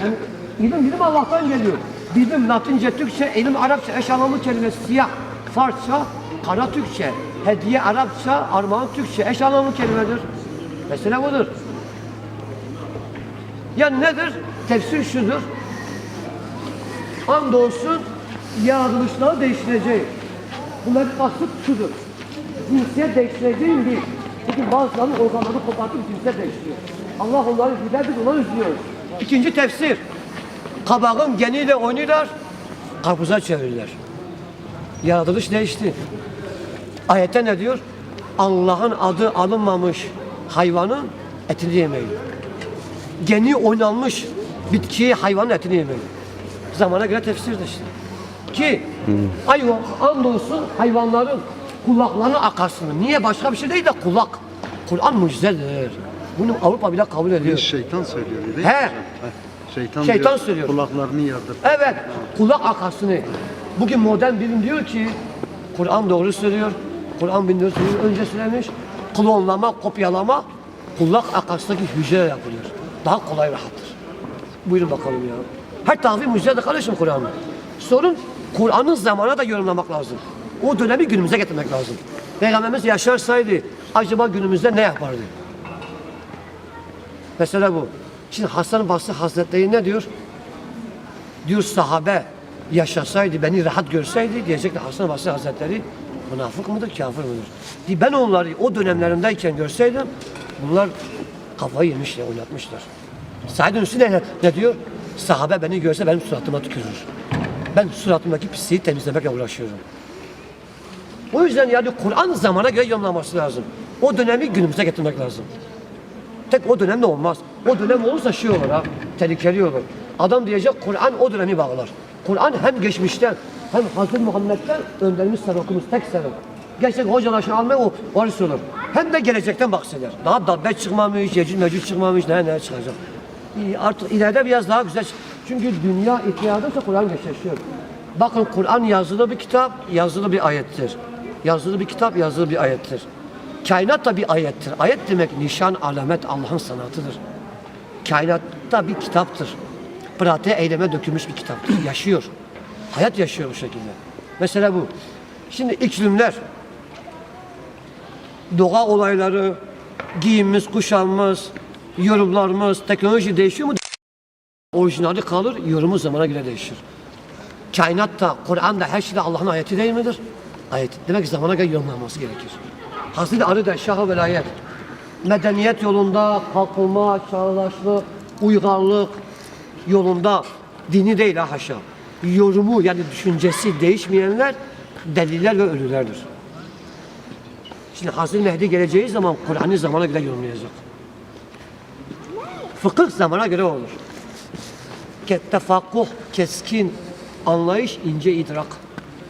Yani ilim ilim Allah'tan geliyor. Bilim Latince, Türkçe, ilim Arapça, eş anlamlı kelimesi siyah, Farsça, kara Türkçe, hediye Arapça, armağan Türkçe, eş anlamlı kelimedir. Mesele budur. Yani nedir? Tefsir şudur. Andolsun yaratılışlar değiştirecek. Bunların kasıt şudur. Cinsiyet değiştireceğim değil. Çünkü bazılarının organlarını kopartıp cinsiyet değiştiriyor. Allah onları gider biz onları üzüyoruz. İkinci tefsir. Kabağın geniyle oynuyorlar, karpuza çevirirler. Yaratılış değişti. Ayette ne diyor? Allah'ın adı alınmamış hayvanın etini yemeyin. Geni oynanmış bitkiyi hayvanın etini yemeyin. Zamana göre tefsirdir işte. Ki hayvan andolsun hayvanların kulaklarının akarsını. Niye başka bir şey değil de kulak. Kur'an mucizedir. Bunu Avrupa bile kabul ediyor. Şeytan söylüyor değil mi He. Şeytan, Şeytan diyor, söylüyor. Kulaklarını yardır. Evet, kulak akasını. Bugün modern bilim diyor ki, Kur'an doğru söylüyor. Kur'an 1400 yıl önce söylemiş. Klonlama, kopyalama kulak akasındaki hücre yapılıyor. Daha kolay rahattır. Buyurun bakalım ya. Her tarafı mucizedir kardeşim Kur'an'ın. Sorun Kur'an'ın zamana da yorumlamak lazım. O dönemi günümüze getirmek lazım. Peygamberimiz yaşarsaydı acaba günümüzde ne yapardı? Mesela bu. Şimdi Hasan Basri Hazretleri ne diyor? Diyor sahabe yaşasaydı, beni rahat görseydi diyecekler Hasan Basri Hazretleri münafık mıdır, kafir mıdır? Diye Ben onları o dönemlerindeyken görseydim bunlar kafayı yemişler, oynatmışlar. Said Nursi ne, ne diyor? Sahabe beni görse benim suratıma tükürür. Ben suratımdaki pisliği temizlemekle uğraşıyorum. O yüzden yani Kur'an zamana göre yorumlaması lazım. O dönemi günümüze getirmek lazım. Tek o dönemde olmaz. O dönem olursa şey olur ha, tehlikeli olur. Adam diyecek Kur'an o dönemi bağlar. Kur'an hem geçmişten hem Hazreti Muhammed'den önderimiz sen okumuz tek senin. Gerçek hocalar şey almaya o varis olur. Hem de gelecekten bahseder. Daha dabbe çıkmamış, yecid mecid çıkmamış, ne ne çıkacak. Artık ileride biraz daha güzel. Çünkü dünya ihtiyacıysa Kur'an geçişiyor. Bakın Kur'an yazılı bir kitap, yazılı bir ayettir. Yazılı bir kitap, yazılı bir ayettir. Kainat da bir ayettir. Ayet demek nişan, alamet, Allah'ın sanatıdır. Kainat da bir kitaptır. Pratiğe, eyleme dökülmüş bir kitaptır. Yaşıyor. Hayat yaşıyor bu şekilde. Mesela bu. Şimdi iklimler, doğa olayları, giyimimiz, kuşamımız, yorumlarımız, teknoloji değişiyor mu? Orijinali kalır, yorumu zamana göre değişir. Kainatta, Kur'an'da her şeyde Allah'ın ayeti değil midir? Ayet. Demek ki zamana göre yorumlanması gerekir. Hazreti Ali de Şah-ı Velayet. Medeniyet yolunda kalkınma, çağdaşlık, uygarlık yolunda dini değil ha haşa. Yorumu yani düşüncesi değişmeyenler deliller ve ölülerdir. Şimdi Hazreti Mehdi geleceği zaman Kur'an'ı zamana göre yorumlayacak. Fıkıh zamana göre olur. Tefakkuh, keskin anlayış, ince idrak.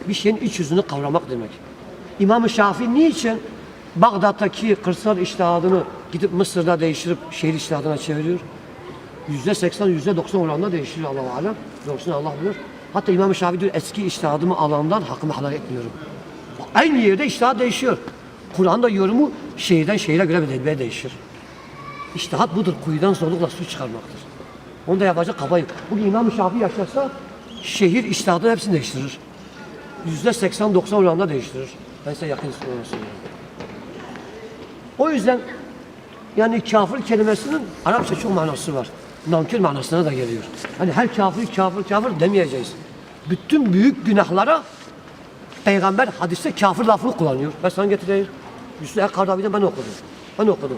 Bir şeyin iç yüzünü kavramak demek. İmam-ı Şafii niçin Bağdat'taki kırsal iştihadını gidip Mısır'da değiştirip şehir iştihadına çeviriyor? Yüzde seksen, yüzde doksan oranında değiştiriyor Allah-u Alem. Doğrusunu Allah bilir. Hatta İmam-ı Şafii diyor eski iştihadımı alandan hakkımı helal etmiyorum. Aynı yerde iştihat değişiyor. Kur'an'da yorumu şehirden şehire göre bedel değişir. İştihat budur. Kuyudan zorlukla su çıkarmaktır. Onu da yapacak kafa. Bugün İmam-ı Şafii yaşasa şehir iştihadını hepsini değiştirir. Yüzde 80-90 oranında değiştirir. Ben size yakın söylüyorum. O yüzden yani kafir kelimesinin Arapça çok manası var. Nankör manasına da geliyor. Hani her kafir kafir kafir demeyeceğiz. Bütün büyük günahlara Peygamber hadiste kafir lafını kullanıyor. Ben sana getireyim. Yusuf El-Kardavi'den ben okudum. Ben okudum.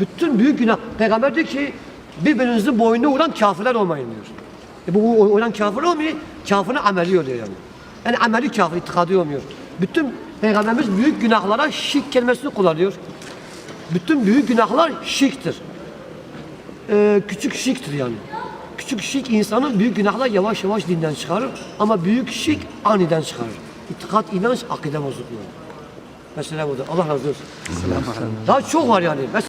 Bütün büyük günah. Peygamber diyor ki birbirinizin boynuna vuran kafirler olmayın diyor. E bu olan kafir olmuyor. Kafirin ameli oluyor yani. Yani ameli kafir, itikadı olmuyor. Bütün Peygamberimiz büyük günahlara şirk kelimesini kullanıyor. Bütün büyük günahlar şirktir. Ee, küçük şirktir yani. Küçük şirk insanın büyük günahlar yavaş yavaş dinden çıkarır. Ama büyük şirk aniden çıkarır. İtikat, inanç, akide bozukluğu. Mesela budur. Allah razı olsun. Daha çok var yani. Mesela